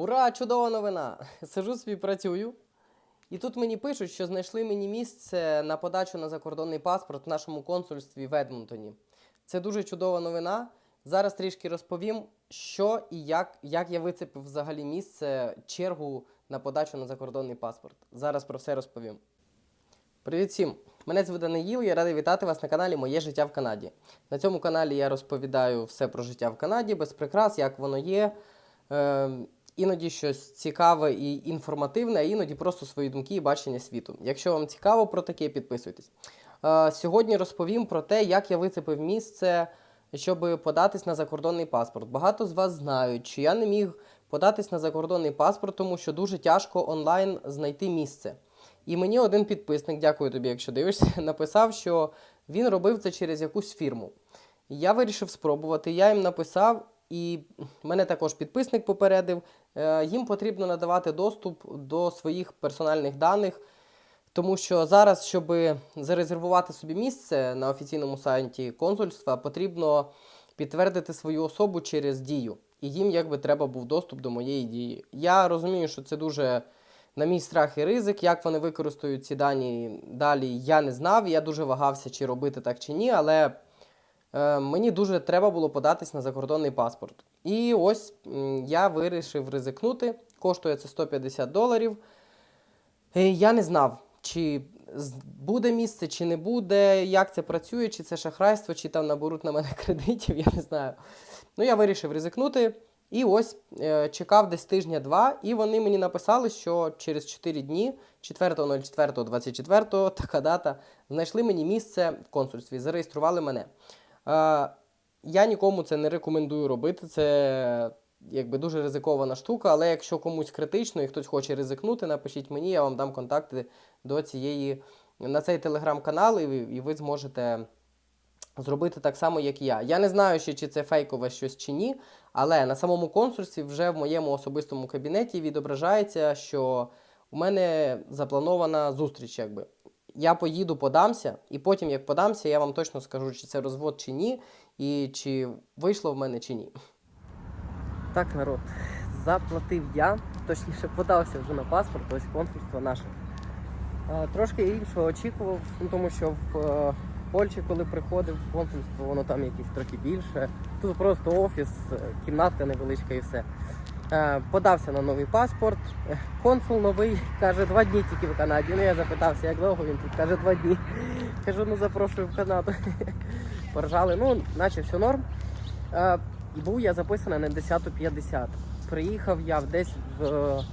Ура! Чудова новина! Сижу собі працюю. І тут мені пишуть, що знайшли мені місце на подачу на закордонний паспорт в нашому консульстві в Едмонтоні. Це дуже чудова новина. Зараз трішки розповім, що і як, як я вицепив взагалі місце, чергу на подачу на закордонний паспорт. Зараз про все розповім. Привіт всім! Мене звати Даниїл, я радий вітати вас на каналі Моє життя в Канаді. На цьому каналі я розповідаю все про життя в Канаді, без прикрас, як воно є. Е, іноді щось цікаве і інформативне, а іноді просто свої думки і бачення світу. Якщо вам цікаво про таке, підписуйтесь. Е, сьогодні розповім про те, як я вицепив місце, щоб податись на закордонний паспорт. Багато з вас знають, що я не міг податись на закордонний паспорт, тому що дуже тяжко онлайн знайти місце. І мені один підписник, дякую тобі, якщо дивишся, написав, що він робив це через якусь фірму. Я вирішив спробувати, я їм написав, і мене також підписник попередив. е, Їм потрібно надавати доступ до своїх персональних даних, тому що зараз, щоб зарезервувати собі місце на офіційному сайті консульства, потрібно підтвердити свою особу через дію. І їм якби треба був доступ до моєї дії. Я розумію, що це дуже на мій страх і ризик. Як вони використають ці дані далі, я не знав. Я дуже вагався, чи робити так чи ні, але мені дуже треба було податись на закордонний паспорт. І ось я вирішив ризикнути. Коштує це 150 доларів. Е, Я не знав, чи буде місце, чи не буде, як це працює, чи це шахрайство, чи там наберуть на мене кредитів, я не знаю. Ну, я вирішив ризикнути. І ось е, чекав десь тижня-два, і вони мені написали, що через 4 дні, 4.04.24, така дата, знайшли мені місце в консульстві, зареєстрували мене. Я нікому це не рекомендую робити. Це якби дуже ризикована штука, але якщо комусь критично і хтось хоче ризикнути, напишіть мені, я вам дам контакти до цієї на цей телеграм-канал, і, і ви зможете зробити так само, як я. Я не знаю ще, чи це фейкове щось чи ні, але на самому консульстві вже в моєму особистому кабінеті відображається, що у мене запланована зустріч, якби. Я поїду, подамся, і потім, як подамся, я вам точно скажу, чи це розвод чи ні, і чи вийшло в мене чи ні. Так, народ, заплатив я, точніше подався вже на паспорт, ось консульство наше. Трошки іншого очікував, ну, тому що в е, Польщі, коли приходив в консульство, воно там якесь трохи більше. Тут просто офіс, е, кімнатка невеличка і все. Е, Подався на новий паспорт. Консул новий каже, два дні тільки в Канаді. Ну я запитався, як довго він тут каже, два дні. Кажу, ну запрошую в Канаду. Поржали, ну, наче все норм. Е, Був я записаний на 10.50. Приїхав я десь в е,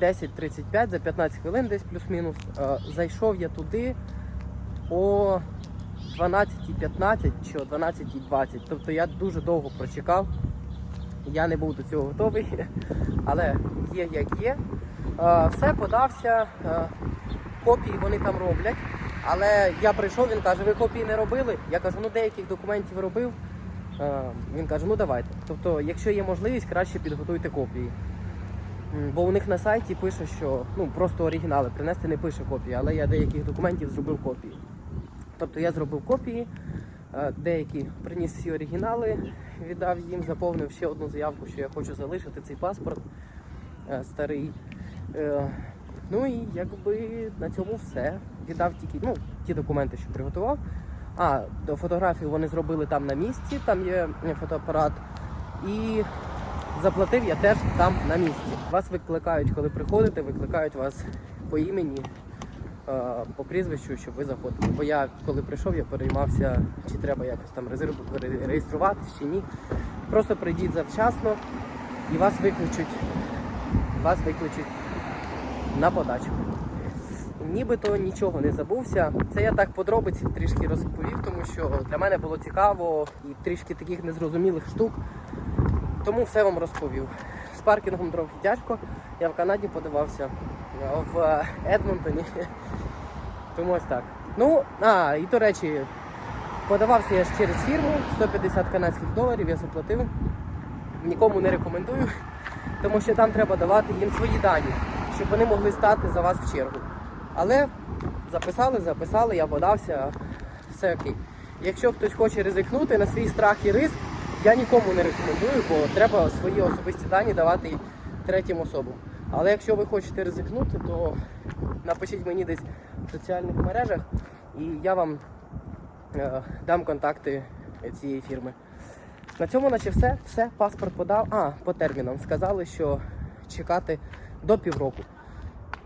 10.35 за 15 хвилин, десь плюс-мінус. Е, Зайшов я туди о 12.15 чи о 12.20. Тобто я дуже довго прочекав. Я не був до цього готовий, але є як є. Е, Все подався. е, Копії вони там роблять. Але я прийшов, він каже, ви копії не робили? Я кажу, ну деяких документів робив. Е, Він каже, ну давайте. Тобто, якщо є можливість, краще підготуйте копії. Бо у них на сайті пише, що ну просто оригінали принести не пише копії, але я деяких документів зробив копії. Тобто я зробив копії, деякі приніс всі оригінали, віддав їм, заповнив ще одну заявку, що я хочу залишити цей паспорт е, старий. Е, Ну і якби на цьому все. Віддав тільки ну, ті документи, що приготував. А, до фотографії вони зробили там на місці, там є е, фотоапарат. І заплатив я теж там на місці. Вас викликають, коли приходите, викликають вас по імені, е, по прізвищу, щоб ви заходили. Бо я, коли прийшов, я переймався, чи треба якось там резерв- ре- чи ні. Просто прийдіть завчасно і вас викличуть. Вас викличуть на подачу. Нібито нічого не забувся. Це я так подробиці трішки розповів, тому що для мене було цікаво і трішки таких незрозумілих штук. Тому все вам розповів. З паркінгом трохи тяжко. Я в Канаді подавався в Едмонтоні. Тому ось так. Ну, а, і до речі, подавався я ж через фірму 150 канадських доларів, я заплатив. Нікому не рекомендую, тому що там треба давати їм свої дані, щоб вони могли стати за вас в чергу. Але записали, записали, я подався, все окей. Якщо хтось хоче ризикнути на свій страх і риск, я нікому не рекомендую, бо треба свої особисті дані давати третім особам. Але якщо ви хочете ризикнути, то напишіть мені десь в соціальних мережах, і я вам е, дам контакти цієї фірми. На цьому наче все. Все, паспорт подав. А, по термінам. Сказали, що чекати до півроку.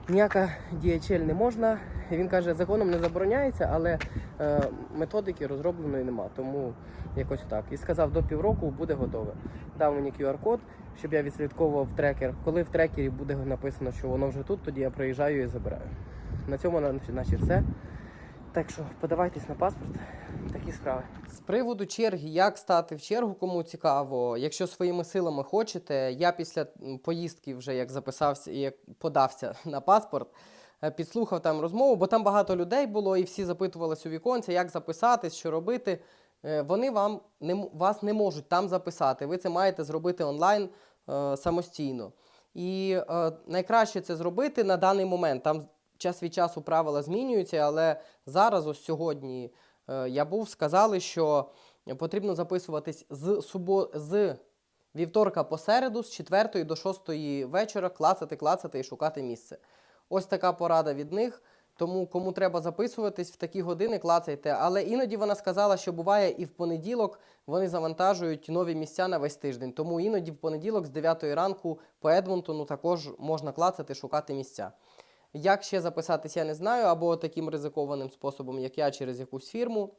Ніяка DHL не можна. Він каже, законом не забороняється, але е, методики розробленої нема. Тому якось так. І сказав, до півроку буде готове. Дав мені QR-код, щоб я відслідковував трекер. Коли в трекері буде написано, що воно вже тут, тоді я приїжджаю і забираю. На цьому наче все. Так що подавайтесь на паспорт, такі справи. З приводу черги, як стати в чергу, кому цікаво. Якщо своїми силами хочете, я після поїздки вже як записався і як подався на паспорт, е, підслухав там розмову, бо там багато людей було, і всі запитувалися у віконці, як записатись, що робити. Е, Вони вам не вас не можуть там записати. Ви це маєте зробити онлайн е, самостійно. І е, найкраще це зробити на даний момент. Там час від часу правила змінюються, але зараз, ось сьогодні, е, я був, сказали, що потрібно записуватись з субо... з вівторка по середу, з 4 до 6 вечора, клацати, клацати і шукати місце. Ось така порада від них. Тому кому треба записуватись в такі години, клацайте. Але іноді вона сказала, що буває і в понеділок вони завантажують нові місця на весь тиждень. Тому іноді в понеділок з 9 ранку по Едмонтону також можна клацати, шукати місця. Як ще записатись, я не знаю, або таким ризикованим способом, як я, через якусь фірму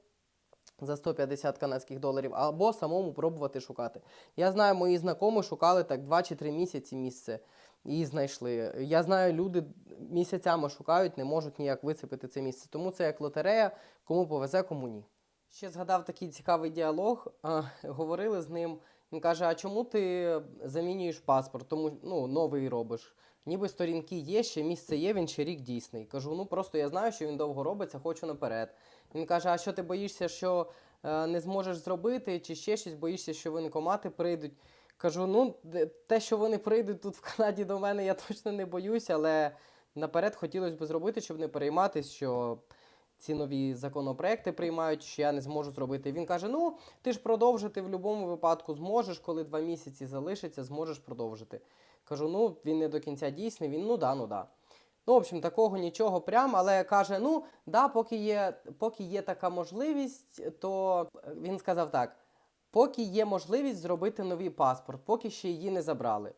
за 150 канадських доларів, або самому пробувати шукати. Я знаю, мої знайомі шукали так 2 чи 3 місяці місце і знайшли. Я знаю, люди місяцями шукають, не можуть ніяк вицепити це місце. Тому це як лотерея, кому повезе, кому ні. Ще згадав такий цікавий діалог. А, говорили з ним. Він каже: А чому ти замінюєш паспорт? Тому ну, новий робиш. Ніби сторінки є, ще місце є, він ще рік дійсний. Кажу, ну просто я знаю, що він довго робиться, хочу наперед. Він каже: А що ти боїшся, що е, не зможеш зробити, чи ще щось боїшся, що воєнкомати прийдуть? Кажу, ну те, що вони прийдуть тут в Канаді до мене, я точно не боюся, але наперед хотілося б зробити, щоб не перейматись, що ці нові законопроекти приймають, що я не зможу зробити. Він каже: Ну, ти ж продовжити в будь-якому випадку зможеш, коли два місяці залишиться, зможеш продовжити. Кажу, ну він не до кінця дійсний, він ну да, ну да. Ну, в общем, такого нічого прям, але каже: ну, да, поки є, поки є така можливість, то він сказав так: поки є можливість зробити новий паспорт, поки ще її не забрали.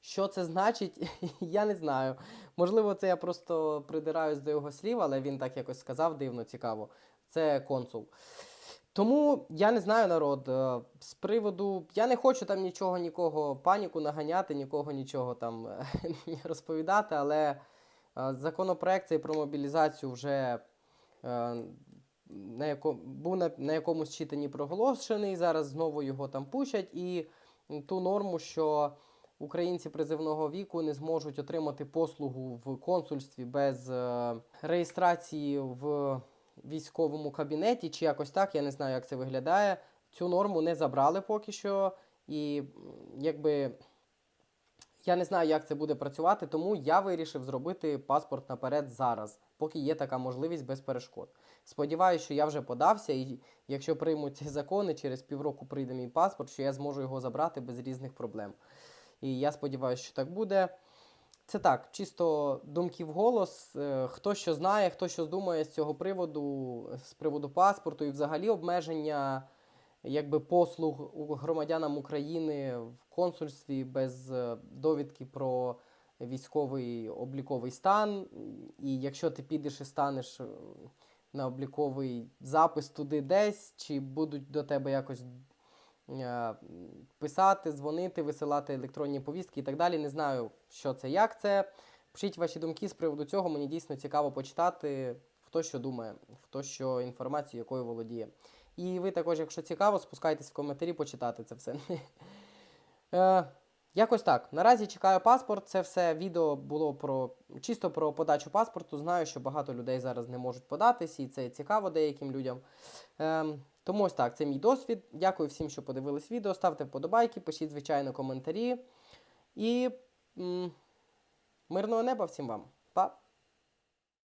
Що це значить, я не знаю. Можливо, це я просто придираюсь до його слів, але він так якось сказав дивно, цікаво. Це консул. Тому я не знаю народ. е, З приводу. Я не хочу там нічого, нікого паніку наганяти, нікого нічого там е, розповідати, але е, законопроект цей про мобілізацію вже на, яко, був на, на якомусь читанні проголошений. Зараз знову його там пущать. І ту норму, що українці призивного віку не зможуть отримати послугу в консульстві без реєстрації в військовому кабінеті, чи якось так, я не знаю, як це виглядає. Цю норму не забрали поки що. І якби я не знаю, як це буде працювати, тому я вирішив зробити паспорт наперед зараз, поки є така можливість без перешкод. Сподіваюся, що я вже подався, і якщо приймуть ці закони, через півроку прийде мій паспорт, що я зможу його забрати без різних проблем. І я сподіваюся, що так буде. Це так, чисто думки в голос. Е, Хто що знає, хто що думає з цього приводу, з приводу паспорту і взагалі обмеження якби послуг громадянам України в консульстві без е, довідки про військовий обліковий стан. І якщо ти підеш і станеш е, на обліковий запис туди десь, чи будуть до тебе якось писати, дзвонити, висилати електронні повістки і так далі. Не знаю, що це, як це. Пишіть ваші думки з приводу цього. Мені дійсно цікаво почитати, хто що думає, хто що інформацію, якою володіє. І ви також, якщо цікаво, спускайтесь в коментарі почитати це все. Е, Якось так. Наразі чекаю паспорт. Це все відео було про чисто про подачу паспорту. Знаю, що багато людей зараз не можуть податись, і це цікаво деяким людям. Ем, тому ось так, це мій досвід. Дякую всім, що подивились відео. Ставте вподобайки, пишіть, звичайно, коментарі. І м, мирного неба всім вам. Па!